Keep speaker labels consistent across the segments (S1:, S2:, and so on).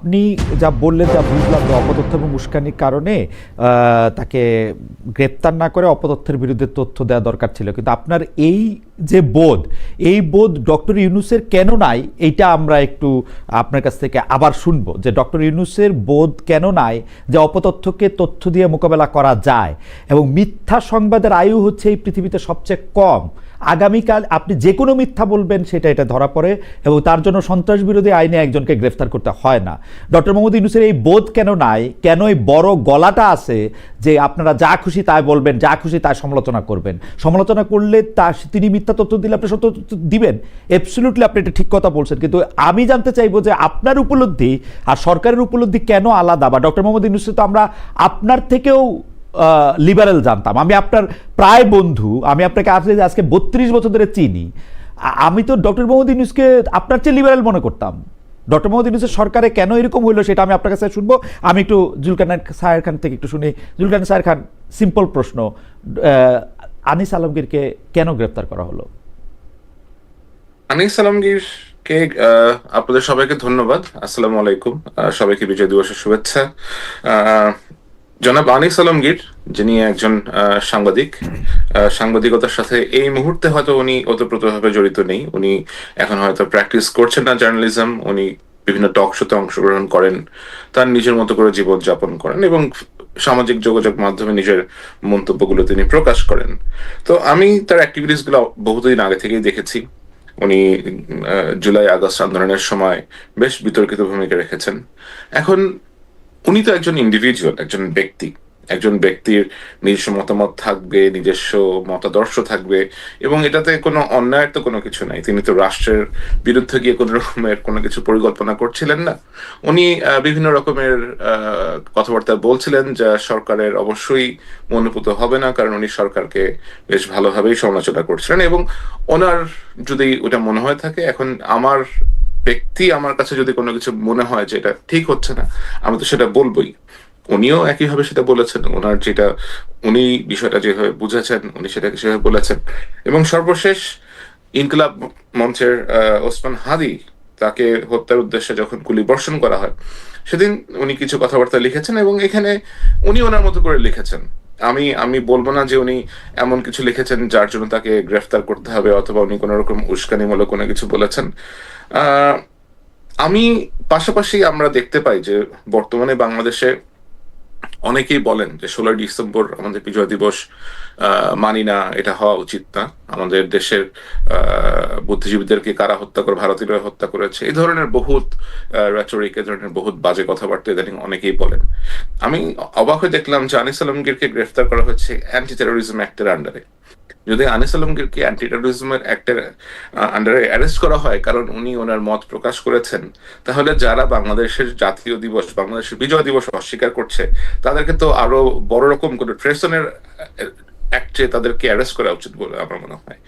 S1: আপনি যা বললেন যা বুঝলাম যে অপতথ্য এবং উস্কানির কারণে তাকে গ্রেপ্তার না করে অপতথ্যের বিরুদ্ধে তথ্য দেওয়া দরকার ছিল। কিন্তু আপনার এই যে বোধ, এই বোধ ডক্টর ইউনুসের কেন নাই, এইটা আমরা একটু আপনার কাছ থেকে আবার শুনব যে ডক্টর ইউনুসের বোধ কেন নাই, যে অপতথ্যকে তথ্য দিয়ে মোকাবেলা করা যায় এবং মিথ্যা সংবাদের আয়ু হচ্ছে এই পৃথিবীতে সবচেয়ে কম। আগামীকাল আপনি যে কোনো মিথ্যা বলবেন, সেটা এটা ধরা পড়ে এবং তার জন্য সন্ত্রাস বিরোধী আইনে একজনকে গ্রেফতার করতে হয় না। ডক্টর মোহাম্মদ ইউনুসের এই বোধ কেন নাই? কেন এই বড় গলাটা আছে যে আপনারা যা খুশি তাই বলবেন, যা খুশি তাই সমালোচনা করবেন? সমালোচনা করলে তা তিনি মিথ্যা তথ্য দিলে আপনি সত্য দিবেন? অ্যাবসলিউটলি আপনি এটা ঠিক কথা বলছেন। কিন্তু আমি জানতে চাইব যে আপনার উপলব্ধি আর সরকারের উপলব্ধি কেন আলাদা? বা ডক্টর মোহাম্মদ ইউনুসে তো আমরা আপনার থেকেও লিবারেল জানতাম। আমি আপনার প্রায় বন্ধু, আমি আপনাকে আজকে আজকে বত্রিশ বছর ধরে চিনি। আমি তো ডক্টর মোহাম্মদ ইউনুসকে আপনার চেয়ে লিবারেল মনে করতাম। ডক্টর মোহাম্মদ ইউনুসের সরকারে কেন এরকম হইল সেটা আমি আপনার কাছে শুনব। আমি একটু জুলকানার সাহের খান থেকে একটু শুনি। জুলকান সাহের খান সিম্পল প্রশ্ন আনিস আলমগীরকে কেন গ্রেপ্তার করা হলো?
S2: আনিস আলমগীরকে আপনাদের সবাইকে ধন্যবাদ। আসসালামু আলাইকুম। সবাইকে বিজয় দিবসের শুভেচ্ছা। জনাব আনিস আলমগীর, যিনি একজন সাংবাদিক সাংবাদিকতার সাথে এই মুহূর্তে হয়তো উনি ওতপ্রোতভাবে জড়িত নেই। উনি এখন হয়তো প্র্যাকটিস করছেন না জার্নালিজম, উনি বিভিন্ন টক শোতে অংশগ্রহণ করেন, তার নিজের মতো করে জীবন যাপন করেন এবং সামাজিক যোগাযোগ মাধ্যমে নিজের মন্তব্যগুলো তিনি প্রকাশ করেন। তো আমি তার অ্যাক্টিভিটিসগুলো বহুদিন আগে থেকেই দেখেছি। উনি জুলাই আগস্ট আন্দোলনের সময় বেশ বিতর্কিত ভূমিকা রেখেছেন। এখন উনি তো একজন ইন্ডিভিজুয়াল একজন ব্যক্তি। একজন ব্যক্তির নিজস্ব মতামত থাকবে, নিজস্ব মতাদর্শ থাকবে, এবং এটাতে কোনো অন্যায়ের তো কোনো কিছু নাই। তিনি তো রাষ্ট্রের বিরুদ্ধে গিয়ে কোনো রকমের কোনো কিছু পরিকল্পনা করছিলেন না। উনি বিভিন্ন রকমের কথাবার্তা বলছিলেন যা সরকারের অবশ্যই মনোভূত হবে না, কারণ উনি সরকারকে বেশ ভালোভাবেই সমালোচনা করছিলেন। এবং ওনার যদি ওটা মনে হয়ে থাকে, এখন আমার ব্যক্তি আমার কাছে যদি কোনো কিছু মনে হয় যে এটা ঠিক হচ্ছে না, আমি তো সেটা বলবোই। উনিও একইভাবে সেটা বলেছেন। ওনার যেটা, উনি বিষয়টা যেভাবে বুঝেছেন, উনি সেটাকে সেভাবে বলেছেন। এবং সর্বশেষ ইনকলাব মঞ্চের ওসমান হাদি তাকে হত্যার উদ্দেশ্যে যখন গুলি বর্ষণ করা হয়, সেদিন উনি কিছু কথাবার্তা লিখেছেন এবং এখানে উনি ওনার মতো করে লিখেছেন। আমি আমি বলব না যে উনি এমন কিছু লিখেছেন যার জন্য তাকে গ্রেফতার করতে হবে অথবা উনি কোনো রকম উস্কানিমূলক কোনো কিছু বলেছেন। আমি পাশাপাশি আমরা দেখতে পাই যে বর্তমানে বাংলাদেশে অনেকেই বলেন যে ষোলোই ডিসেম্বর আমাদের বিজয় দিবস মানি না, এটা হওয়া উচিত না। আমাদের দেশের বুদ্ধিজীবীদেরকে কারা হত্যা করে, ভারতীয়রা হত্যা করেছে, এই ধরনের বহুত রেটরিক এই ধরনের বহুত বাজে কথাবার্তা ইদানিং অনেকেই বলেন। আমি অবাক হয়ে দেখলাম যে আনিস আলমগীরকে গ্রেফতার করা হচ্ছে অ্যান্টি টেরোরিজম অ্যাক্টের আন্ডারে যদি আনিস আলমগীরকে অ্যান্টি টেরোরিজমের অ্যাক্টের আন্ডারে অ্যারেস্ট করা হয়, কারণ উনি ওনার মত প্রকাশ করেছেন, তাহলে যারা বাংলাদেশের জাতীয় দিবস, বাংলাদেশের বিজয় দিবস অস্বীকার করছে, তাদেরকে তো আরও বড় রকম কোনো ট্রেসনের অ্যাক্টে তাদেরকে অ্যারেস্ট করা উচিত বলে আমার মনে হয়।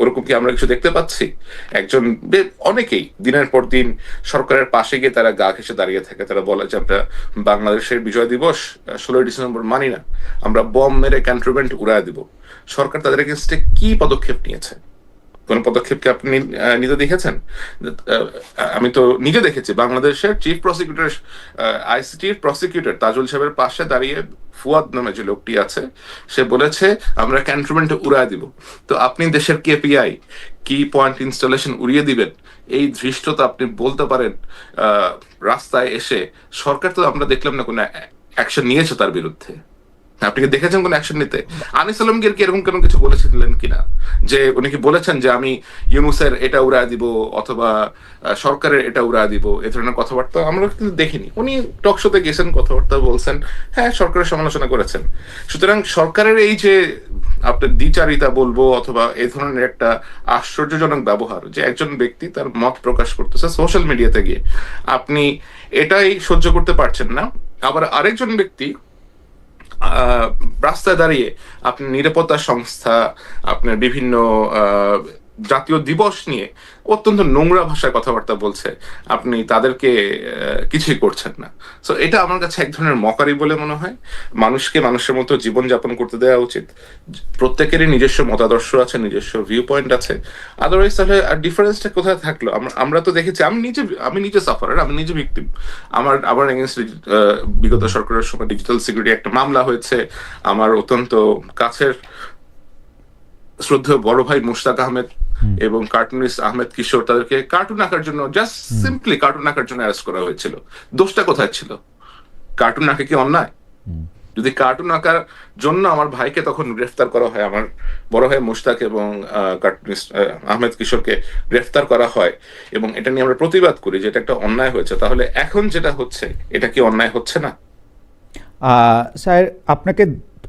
S2: ওরকম কি আমরা কিছু দেখতে পাচ্ছি? একজন অনেকেই দিনের পর দিন সরকারের পাশে গিয়ে তারা গা ঘেসে দাঁড়িয়ে থাকে। তারা বলে যে আমরা বাংলাদেশের বিজয় দিবস ষোলোই ডিসেম্বর মানি না, আমরা বম মেরে ক্যান্টনমেন্ট উড়ায় দিব। সরকার তাদের এগেনস্টে কি পদক্ষেপ নিয়েছে? কোন পদক্ষেপ কি আপনি নিতে দেখেছেন? আমি তো নিজে দেখেছি, বাংলাদেশের চিফ প্রসিকিউটর আইসিটির প্রসিকিউটর তাজুল সাহেবের পাশে দাঁড়িয়ে ফুয়াদ নামে যে লোকটি আছে, সে বলেছে, আমরা ক্যান্টনমেন্ট উড়ায় দিব। তো আপনি দেশের কেপিআই কি পয়েন্ট ইনস্টলেশন উড়িয়ে দিবেন? এই ধৃষ্টতা আপনি বলতে পারেন রাস্তায় এসে সরকার তো আমরা দেখলাম না কোনো অ্যাকশন নিয়েছে তার বিরুদ্ধে। আপনি কি দেখেছেন কোন অ্যাকশন নিতে? আনিস আলমগীর কি এরকম কোনো কিছু বলেছিলেন কিনা? যে উনি কি বলেছেন যে আমি ইউনুসের এটা উড়া দিব অথবা সরকারের এটা উড়া দিব, এ ধরনের কথাবার্তা আমরা কিন্তু দেখিনি। উনি টক শোতে গেছেন, কথাবার্তা বলছেন হ্যাঁ সরকারের সমালোচনা করেছেন। সুতরাং সরকারের এই যে আপনার দ্বিচারিতা বলব অথবা এই ধরনের একটা আশ্চর্যজনক ব্যবহার, যে একজন ব্যক্তি তার মত প্রকাশ করতেছে সোশ্যাল মিডিয়াতে গিয়ে, আপনি এটাই সহ্য করতে পারছেন না। আবার আরেকজন ব্যক্তি রাস্তায় দাঁড়িয়ে আপনি নিরাপত্তা সংস্থা আপনার বিভিন্ন জাতীয় দিবস নিয়ে অত্যন্ত নোংরা ভাষায় কথাবার্তা বলছে, আপনি তাদেরকে কিছুই করছেন না। সো এটা আমার কাছে এক ধরনের মকারি বলে মনে হয়। মানুষকে মানুষের মতো জীবন যাপন করতে দেওয়া উচিত। প্রত্যেকেরই নিজস্ব মতাদর্শ আছে, নিজস্ব ভিউ পয়েন্ট আছে। আদারওয়াইজ তাহলে আর ডিফারেন্সটা কোথায় থাকল? আমরা তো দেখেছি, আমি নিজে আমি নিজে সাফারার আমি নিজে ভিকটিম আমার আমার এগেনস্ট বিগত সরকারের সময় ডিজিটাল সিকিউরিটি একটা মামলা হয়েছে। আমার অত্যন্ত কাছের শ্রদ্ধেয় বড় ভাই মুশতাক আহমেদ এবং কার্টুনিস্ট আহমেদ কিশোর তাদেরকে কার্টুন আঁকার জন্য জাস্ট সিম্পলি কার্টুন আঁকার জন্য অ্যারেস্ট করা হয়েছিল। দোষটা কোথায় ছিল? কার্টুন আঁকে কি অন্যায়? যদি কার্টুন আঁকার জন্য আমার ভাইকে তখন গ্রেফতার করা হয় আমার বড় ভাই মুশতাক এবং কার্টুনিস্ট আহমেদ কিশোরকে গ্রেফতার করা হয় এবং এটা নিয়ে আমরা প্রতিবাদ করি যে এটা একটা অন্যায় হয়েছে তাহলে এখন যেটা হচ্ছে এটা কি অন্যায় হচ্ছে না?
S1: আহ, স্যার আপনাকে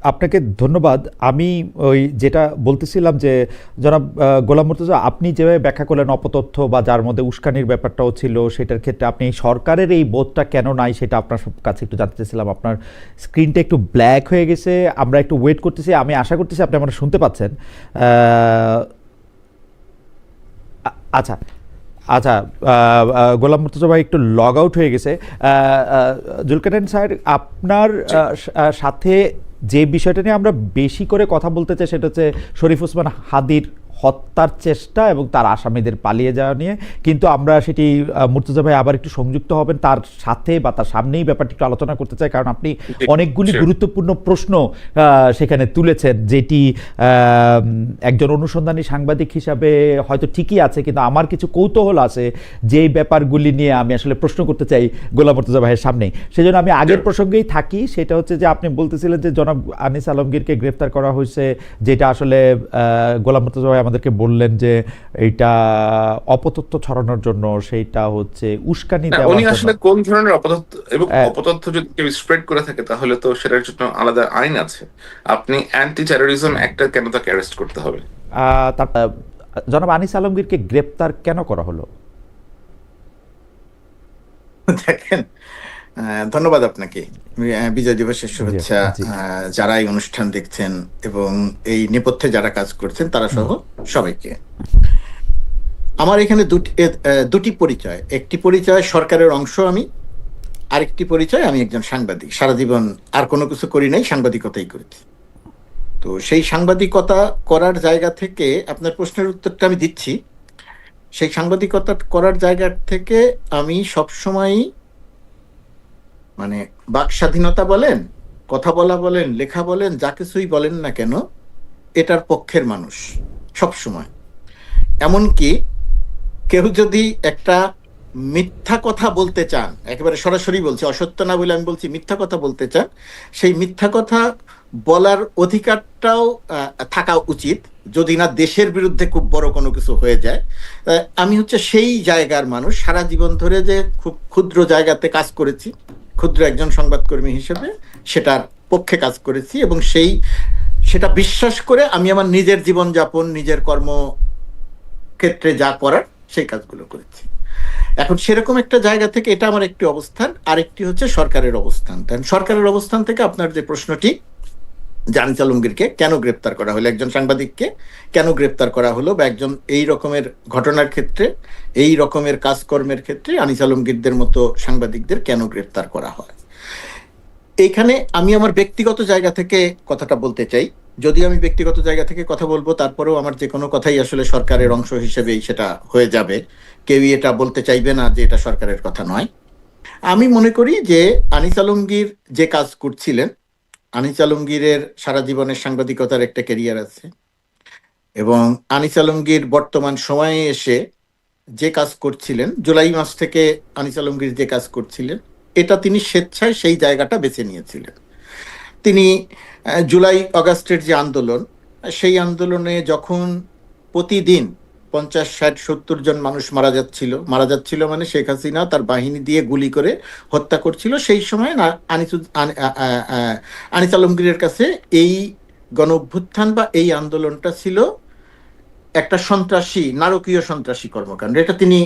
S1: আপনাকে ধন্যবাদ। আমি ওই যেটা বলতেছিলাম যে জনাব গোলাম মুর্তজা আপনি যেভাবে ব্যাখ্যা করলেন অপতথ্য বা যার মধ্যে উস্কানির ব্যাপারটাও ছিল সেটার ক্ষেত্রে আপনি সরকারের এই বোধটা কেন নাই সেটা আপনার কাছে একটু জানতে চাইছিলাম। আপনার স্ক্রিনটা একটু ব্ল্যাক হয়ে গেছে আমরা একটু ওয়েট করতেছি। আমি আশা করতেছি আপনি আমরা শুনতে পাচ্ছেন। আচ্ছা আচ্ছা গোলাম মুর্তজা ভাই একটু লগ আউট হয়ে গেছে। আহ, স্যার আপনার সাথে যে বিষয়টা নিয়ে আমরা বেশি করে কথা বলতে চাই সেটা হচ্ছে শরীফ ওসমান হাদির হত্যার চেষ্টা এবং তার আসামিদের পালিয়ে যাওয়া নিয়ে। কিন্তু আমরা সেটি মুর্তজা ভাই আবার একটু সংযুক্ত হবেন তার সাথে বা তার সামনেই ব্যাপারটি একটু আলোচনা করতে চাই কারণ আপনি অনেকগুলি গুরুত্বপূর্ণ প্রশ্ন সেখানে তুলেছেন যেটি একজন অনুসন্ধানী সাংবাদিক হিসাবে হয়তো ঠিকই আছে কিন্তু আমার কিছু কৌতূহল আছে যে ব্যাপারগুলি নিয়ে আমি আসলে প্রশ্ন করতে চাই গোলাম মর্তজা ভাইয়ের সামনে সেজন্য আমি আগের প্রসঙ্গেই থাকি সেটা হচ্ছে যে আপনি বলতেছিলেন যে জনাব আনিস আলমগীরকে গ্রেফতার করা হয়েছে যেটা আসলে গোলাম মর্তজা ভাই আমাদেরকে বললেন যে এটা অপতথ্য ছড়ানোর জন্য সেইটা হচ্ছে উস্কানি
S2: না,
S1: দেওয়ার
S2: উনি আসলে কোন ধরনের অপতথ্য এবং
S1: হ্যাঁ।
S2: অপতথ্য যদি কেউ স্প্রেড করে থাকে তাহলে তো সেটার জন্য আলাদা আইন আছে। আপনি অ্যান্টি টেরোরিজম একটা কেন তাকে অ্যারেস্ট করতে হবে?
S1: আহ, তার জনাব আনিস আলমগীরকে গ্রেপ্তার কেন করা হলো?
S3: দেখেন ধন্যবাদ আপনাকে। বিজয় দিবসের শুভেচ্ছা যারা এই অনুষ্ঠান দেখছেন এবং এই নেপথ্যে যারা কাজ করছেন তারা সহ সবাইকে। আমার এখানে দুটি দুটি পরিচয়। একটি পরিচয় সরকারের অংশ আমি আরেকটি পরিচয় আমি একজন সাংবাদিক। সারা জীবন আর কোনো কিছু করি নাই সাংবাদিকতাই করেছি। তো সেই সাংবাদিকতা করার জায়গা থেকে আপনার প্রশ্নের উত্তরটা আমি দিচ্ছি। সেই সাংবাদিকতা করার জায়গা থেকে আমি সবসময়ই মানে বাক স্বাধীনতা বলেন, কথা বলা বলেন, লেখা বলেন, যা কিছুই বলেন না কেন, এটার পক্ষের মানুষ সব সময় এমনকি কেউ যদি একটা মিথ্যা কথা বলতে চান, একেবারে সরাসরি বলছি, অসত্য না বলে আমি বলছি মিথ্যা কথা বলতে চান, সেই মিথ্যা কথা বলার অধিকারটাও থাকা উচিত, যদি না দেশের বিরুদ্ধে খুব বড় কোনো কিছু হয়ে যায়। আমি হচ্ছে সেই জায়গার মানুষ, সারা জীবন ধরে যে খুব ক্ষুদ্র জায়গাতে কাজ করেছি। ক্ষুদ্র একজন সংবাদকর্মী হিসেবে সেটার পক্ষে কাজ করেছি এবং সেই, সেটা বিশ্বাস করে আমি আমার নিজের জীবন যাপন নিজের কর্ম ক্ষেত্রে যা করার সেই কাজগুলো করেছি। এখন সেরকম একটা জায়গা থেকে এটা আমার একটি অবস্থান, আরেকটি হচ্ছে সরকারের অবস্থান। সরকারের অবস্থান থেকে আপনার যে প্রশ্নটি জানিস আলমগীরকে কেন গ্রেপ্তার করা হলো? একজন সাংবাদিককে কেন গ্রেপ্তার করা হলো? বা একজন এই রকমের ঘটনার ক্ষেত্রে, এই রকমের কাজকর্মের ক্ষেত্রে আনিস আলমগীরদের মতো সাংবাদিকদের কেন গ্রেপ্তার করা হয়? এইখানে আমি আমার ব্যক্তিগত জায়গা থেকে কথাটা বলতে চাই। যদি আমি ব্যক্তিগত জায়গা থেকে কথা বলব, তারপরেও আমার যে কোনো কথাই আসলে সরকারের অংশ হিসেবেই সেটা হয়ে যাবে। কেউই এটা বলতে চাইবে না যে এটা সরকারের কথা নয়। আমি মনে করি যে আনিস আলমগীর যে কাজ করছিলেন আনিস আলমগীরের সারা জীবনের সাংবাদিকতার একটা কেরিয়ার আছে। এবং আনিস আলমগীর বর্তমান সময়ে এসে যে কাজ করছিলেন, জুলাই মাস থেকে আনিস আলমগীর যে কাজ করছিলেন, এটা তিনি স্বেচ্ছায় সেই জায়গাটা বেছে নিয়েছিলেন। তিনি জুলাই অগাস্টের যে আন্দোলন, সেই আন্দোলনে যখন প্রতিদিন পঞ্চাশ, ষাট, সত্তর জন মানুষ মারা যাচ্ছিল। মারা যাচ্ছিল মানে শেখ হাসিনা তার বাহিনী দিয়ে গুলি করে হত্যা করছিল। সেই সময় আনিস আলমগীরের কাছে এই গণ অভ্যুত্থান বা এই আন্দোলনটা ছিল একটা সন্ত্রাসী, নারকীয় সন্ত্রাসী কর্মকাণ্ড। এটা তিনি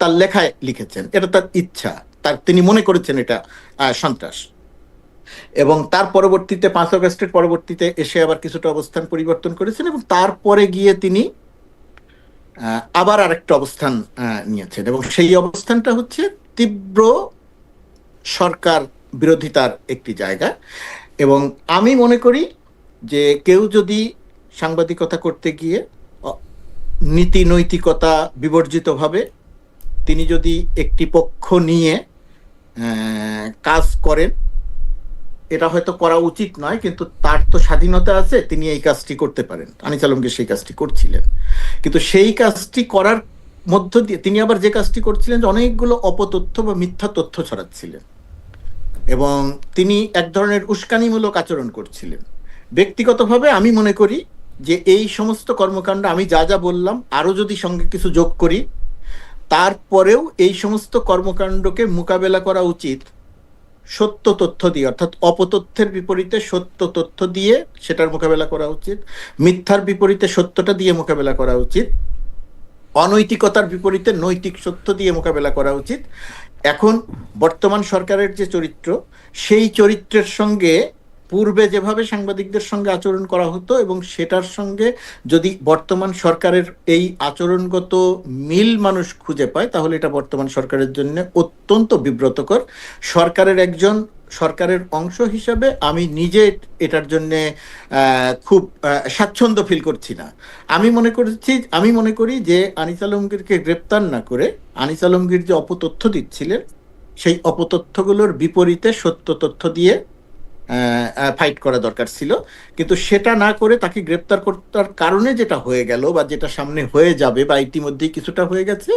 S3: তার লেখায় লিখেছেন। এটা তার ইচ্ছা। তার, তিনি মনে করেছেন এটা সন্ত্রাস। এবং তার পরবর্তীতে, পাঁচ আগস্টের পরবর্তীতে এসে আবার কিছুটা অবস্থান পরিবর্তন করেছেন এবং তারপরে গিয়ে তিনি আবার আরেকটা অবস্থান নিয়েছেন এবং সেই অবস্থানটা হচ্ছে তীব্র সরকার বিরোধিতার একটি জায়গা। এবং আমি মনে করি যে কেউ যদি সাংবাদিকতা করতে গিয়ে নীতি নৈতিকতা বিবর্জিতভাবে তিনি যদি একটি পক্ষ নিয়ে কাজ করেন, এটা হয়তো করা উচিত নয়, কিন্তু তার তো স্বাধীনতা আছে, তিনি এই কাজটি করতে পারেন। আনিস আলমগীর সেই কাজটি করছিলেন। কিন্তু সেই কাজটি করার মধ্য দিয়ে তিনি আবার যে কাজটি করছিলেন অনেকগুলো অপতথ্য বা মিথ্যা তথ্য ছড়াচ্ছিলেন। এবং তিনি এক ধরনের উস্কানিমূলক আচরণ করছিলেন। ব্যক্তিগতভাবে আমি মনে করি যে এই সমস্ত কর্মকাণ্ড আমি যা যা বললাম, আরও যদি সঙ্গে কিছু যোগ করি, তারপরেও এই সমস্ত কর্মকাণ্ডকে মোকাবেলা করা উচিত সত্য তথ্য দিয়ে, অর্থাৎ অপতথ্যের বিপরীতে সত্য তথ্য দিয়ে সেটার মোকাবেলা করা উচিত, মিথ্যার বিপরীতে সত্যটা দিয়ে মোকাবেলা করা উচিত, অনৈতিকতার বিপরীতে নৈতিক সত্য দিয়ে মোকাবেলা করা উচিত। এখন বর্তমান সরকারের যে চরিত্র, সেই চরিত্রের সঙ্গে পূর্বে যেভাবে সাংবাদিকদের সঙ্গে আচরণ করা হতো এবং সেটার সঙ্গে যদি বর্তমান সরকারের এই আচরণগত মিল মানুষ খুঁজে পায়, তাহলে এটা বর্তমান সরকারের জন্য অত্যন্ত বিব্রতকর। সরকারের একজন, সরকারের অংশ হিসাবে আমি নিজে এটার জন্য খুব স্বাচ্ছন্দ্য ফিল করছি না। আমি মনে করছি, আমি মনে করি যে আনিস আলমগীরকে গ্রেপ্তার না করে আনিস আলমগীর যে অপতথ্য দিচ্ছিলেন, সেই অপতথ্যগুলোর বিপরীতে সত্য তথ্য দিয়ে ফাইট করা দরকার ছিল। কিন্তু সেটা না করে তাকে গ্রেপ্তার করার কারণে যেটা হয়ে গেল বা যেটা সামনে হয়ে যাবে বা ইতিমধ্যেই কিছুটা হয়ে গেছে,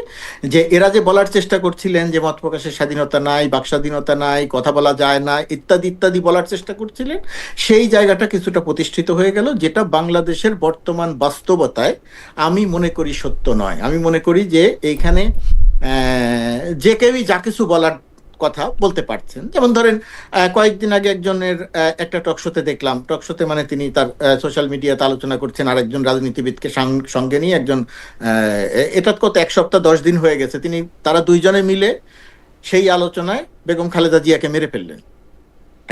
S3: যে এরা যে বলার চেষ্টা করছিলেন যে মত প্রকাশের স্বাধীনতা নাই, বাক স্বাধীনতা নাই, কথা বলা যায় না, ইত্যাদি ইত্যাদি বলার চেষ্টা করছিলেন, সেই জায়গাটা কিছুটা প্রতিষ্ঠিত হয়ে গেল, যেটা বাংলাদেশের বর্তমান বাস্তবতায় আমি মনে করি সত্য নয়। আমি মনে করি যে এইখানে যে কেউই যা কিছু বলার কথা বলতে পারছেন। যেমন ধরেন কয়েকদিন আগে একজনের একটা টকশোতে দেখলাম। টকশোতে মানে তিনি তার সোশ্যাল মিডিয়াতে আলোচনা করছেন আর একজন রাজনীতিবিদকে সঙ্গে নিয়ে একজন এটা কত, এক সপ্তাহ দশ দিন হয়ে গেছে। তিনি, তারা দুইজনে মিলে সেই আলোচনায় বেগম খালেদা জিয়াকে মেরে ফেললেন।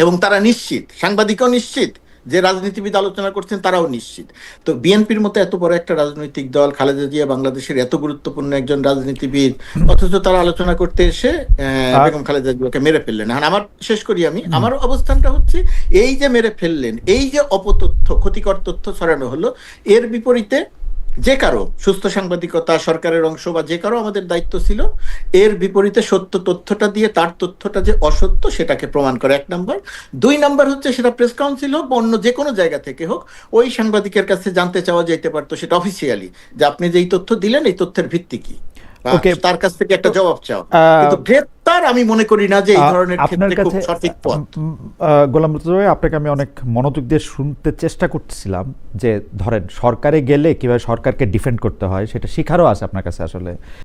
S3: এবং তারা নিশ্চিত, সাংবাদিকও নিশ্চিত যে রাজনীতিবিদ আলোচনা করছেন তারাও নিশ্চিত। তো বিএনপির মতো এত বড় একটা রাজনৈতিক দল খালেদা জিয়া বাংলাদেশের এত গুরুত্বপূর্ণ একজন রাজনীতিবিদ অথচ তারা আলোচনা করতে এসে বেগম খালেদা জিয়াকে মেরে ফেললেন। আর আমার শেষ করি আমি আমার অবস্থানটা হচ্ছে এই যে মেরে ফেললেন এই যে অপতথ্য ক্ষতিকর তথ্য ছড়ানো হলো এর বিপরীতে যে কারও, সুস্থ সাংবাদিকতা, সরকারের অংশ বা যে কারও আমাদের দায়িত্ব ছিল, এর বিপরীতে সত্য তথ্যটা দিয়ে তার তথ্যটা যে অসত্য সেটাকে প্রমাণ করে। এক নাম্বার। দুই নাম্বার হচ্ছে সেটা প্রেস কাউন্সিল হোক বা অন্য যে কোনো জায়গা থেকে হোক, ওই সাংবাদিকের কাছে জানতে চাওয়া যেতে পারতো সেটা অফিসিয়ালি যে আপনি যে এই তথ্য দিলেন, এই তথ্যের ভিত্তি কি? বা
S1: Okay.
S3: তার কাছ থেকে একটা জবাব চাও কিন্তু গ্রেপ্তার আমি মনে করি না যে এই ধরনের
S1: আপনার
S3: ক্ষেত্রে খুব
S1: কাছে
S3: সঠিক পথ
S1: গোলাম মুর্তজা আপনাকে আমি অনেক মনোযোগ দিয়ে শুনতে চেষ্টা করছিলাম যে ধরেন সরকারে গেলে কীভাবে সরকারকে ডিফেন্ড করতে হয় সেটা শিখারও আছে আপনার কাছে আসলে